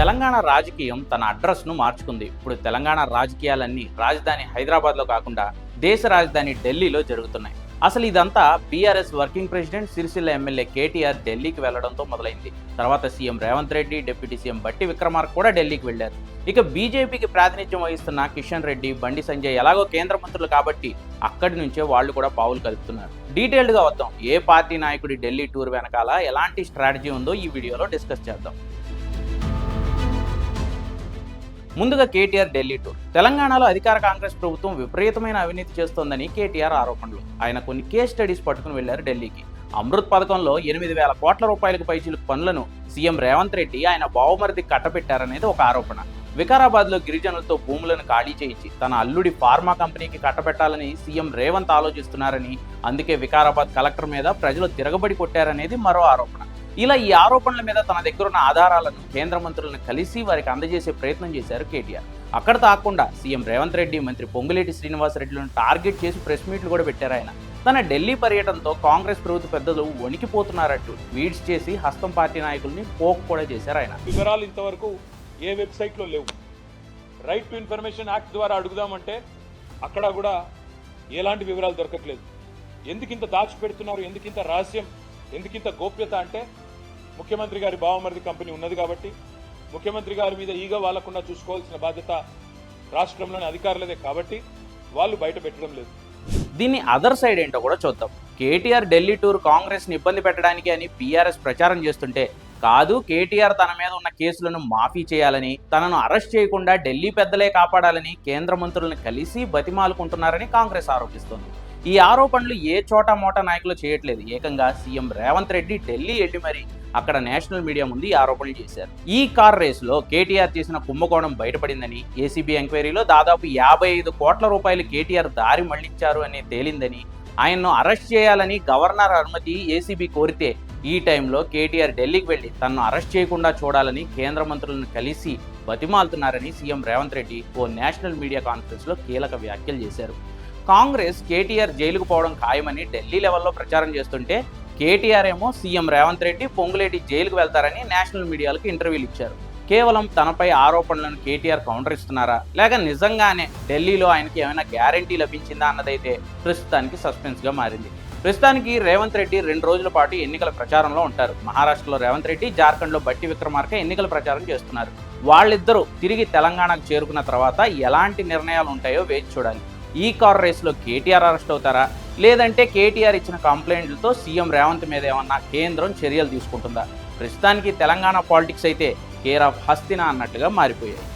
తెలంగాణ రాజకీయం తన అడ్రస్ను మార్చుకుంది. ఇప్పుడు తెలంగాణ రాజకీయాలన్నీ రాజధాని హైదరాబాద్లో కాకుండా దేశ రాజధాని ఢిల్లీలో జరుగుతున్నాయి. అసలు ఇదంతా BRS working president Sircilla MLA KTR ఢిల్లీకి వెళ్ళడంతో మొదలైంది. తర్వాత CM Revanth Reddy deputy CM Bhatti Vikramarka కూడా ఢిల్లీకి వెళ్ళారు ఇక బీజేపీకి ప్రాతినిధ్యం వహిస్తున్న కిషన్ రెడ్డి బండి సంజయ్ ఎలాగో కేంద్ర మంత్రులు కాబట్టి అక్కడి నుంచే వాళ్ళు కూడా పావులు కలుపుతున్నారు డీటెయిల్డ్గా వద్దాం. ఏ పార్టీ నాయకుడి ఢిల్లీ టూర్ వెనకాల ఎలాంటి స్ట్రాటజీ ఉందో ఈ వీడియోలో డిస్కస్ చేద్దాం. ముందుగా కేటీఆర్ ఢిల్లీ టూర్ తెలంగాణలో అధికార కాంగ్రెస్ ప్రభుత్వం విపరీతమైన అవినీతి చేస్తోందని కేటీఆర్ ఆరోపణలు. ఆయన కొన్ని కేస్ స్టడీస్ పట్టుకుని వెళ్ళారు ఢిల్లీకి. అమృత్ పథకంలో ఎనిమిది వేల కోట్ల రూపాయలకు పైచిలకు పనులను సీఎం రేవంత్ రెడ్డి ఆయన బావమరిది కట్టబెట్టారనేది ఒక ఆరోపణ. వికారాబాద్లో గిరిజనులతో భూములను ఖాళీ చేయించి తన అల్లుడి ఫార్మా కంపెనీకి కట్టబెట్టాలని సీఎం రేవంత్ ఆలోచిస్తున్నారని అందుకే వికారాబాద్ కలెక్టర్ మీద ప్రజలు తిరగబడి కొట్టారనేది మరో ఆరోపణ. ఇలా ఈ ఆరోపణల మీద తన దగ్గరున్న ఆధారాలను కేంద్ర మంత్రులను కలిసి వారికి అందజేసే ప్రయత్నం చేశారు కేటీఆర్. అక్కడ తాకుండా సీఎం రేవంత్ రెడ్డి మంత్రి పొంగులేటి శ్రీనివాసరెడ్డిలను టార్గెట్ చేసి ప్రెస్ మీట్లు కూడా పెట్టారు ఆయన. తన ఢిల్లీ పర్యటనతో కాంగ్రెస్ ప్రభుత్వ పెద్దలు వణికిపోతున్నారట్టు ట్వీట్స్ చేసి హస్తం పార్టీ నాయకుల్ని పోక్ కూడా చేశారు ఆయన. వివరాలు ఇంతవరకు ఏ వెబ్సైట్లో లేవు. రైట్ టు ఇన్ఫర్మేషన్ యాక్ట్ ద్వారా అడుగుదామంటే అక్కడ కూడా ఎలాంటి వివరాలు దొరకట్లేదు. ఎందుకు ఇంత దాచిపెడుతున్నారు ఎందుకు ఇంత రహస్యం ఎందుకు ఇంత గోప్యత అంటే ముఖ్యమంత్రి గారి బావమరిది కంపెనీ ఉన్నది కాబట్టి ముఖ్యమంత్రి గారి మీద ఈగ వాళ్ళకుండా చూసుకోవాల్సిన బాధ్యత రాష్ట్రంలోని అధికారులదే కాబట్టి వాళ్ళు బయట పెట్టడం లేదు. దీన్ని అదర్ సైడ్ ఏంటో కూడా చూద్దాం. కేటీఆర్ ఢిల్లీ టూర్ కాంగ్రెస్ని ఇబ్బంది పెట్టడానికి అని పీఆర్ఎస్ ప్రచారం చేస్తుంటే కాదు కేటీఆర్ తన మీద ఉన్న కేసులను మాఫీ చేయాలని తనను అరెస్ట్ చేయకుండా ఢిల్లీ పెద్దలే కాపాడాలని కేంద్ర మంత్రులను కలిసి బతిమాలుకుంటున్నారని కాంగ్రెస్ ఆరోపిస్తోంది. ఈ ఆరోపణలు ఏ చోట మోట నాయకులు చేయట్లేదు. ఏకంగా సీఎం రేవంత్ రెడ్డి ఢిల్లీ వెళ్ళి మరి అక్కడ నేషనల్ మీడియా ముందు ఈ ఆరోపణలు చేశారు. ఈ కార్ రేసులో కేటీఆర్ చేసిన కుంభకోణం బయటపడిందని ఏసీబీ ఎంక్వైరీలో దాదాపు యాభై ఐదు కోట్ల రూపాయలు కేటీఆర్ దారి మళ్ళించారు అని తేలిందని ఆయన్ను అరెస్ట్ చేయాలని గవర్నర్ అనుమతి ఏసీబీ కోరితే ఈ టైంలో కేటీఆర్ ఢిల్లీకి వెళ్ళి తనను అరెస్ట్ చేయకుండా చూడాలని కేంద్ర మంత్రులను కలిసి బతిమాలుతున్నారని సీఎం రేవంత్ రెడ్డి ఓ నేషనల్ మీడియా కాన్ఫరెన్స్లో కీలక వ్యాఖ్యలు చేశారు. కాంగ్రెస్ కేటీఆర్ జైలుకు పోవడం ఖాయమని ఢిల్లీ లెవెల్లో ప్రచారం చేస్తుంటే కేటీఆర్ ఏమో సీఎం రేవంత్ రెడ్డి పొంగులేటి జైలుకు వెళ్తారని నేషనల్ మీడియాలకు ఇంటర్వ్యూలు ఇచ్చారు. కేవలం తనపై ఆరోపణలను కేటీఆర్ కౌంటర్ ఇస్తున్నారా? లేక నిజంగానే ఢిల్లీలో ఆయనకి ఏమైనా గ్యారంటీ లభించిందా అన్నదైతే ప్రస్తుతానికి సస్పెన్స్గా మారింది. ప్రస్తుతానికి రేవంత్ రెడ్డి రెండు రోజుల పాటు ఎన్నికల ప్రచారంలో ఉంటారు. మహారాష్ట్రలో రేవంత్ రెడ్డి జార్ఖండ్లో బట్టి విక్రమార్క ఎన్నికల ప్రచారం చేస్తున్నారు. వాళ్ళిద్దరూ తిరిగి తెలంగాణకు చేరుకున్న తర్వాత ఎలాంటి నిర్ణయాలు ఉంటాయో వేచి చూడాలి. ఈ కార్ రేస్లో కేటీఆర్ అరెస్ట్ అవుతారా లేదంటే కేటీఆర్ ఇచ్చిన కంప్లైంట్లతో సీఎం రేవంత్ మీద ఏమన్నా కేంద్రం చర్యలు తీసుకుంటుందా ప్రస్తుతానికి తెలంగాణ పాలిటిక్స్ అయితే కేర్ ఆఫ్ హస్తినా అన్నట్టుగా మారిపోయాయి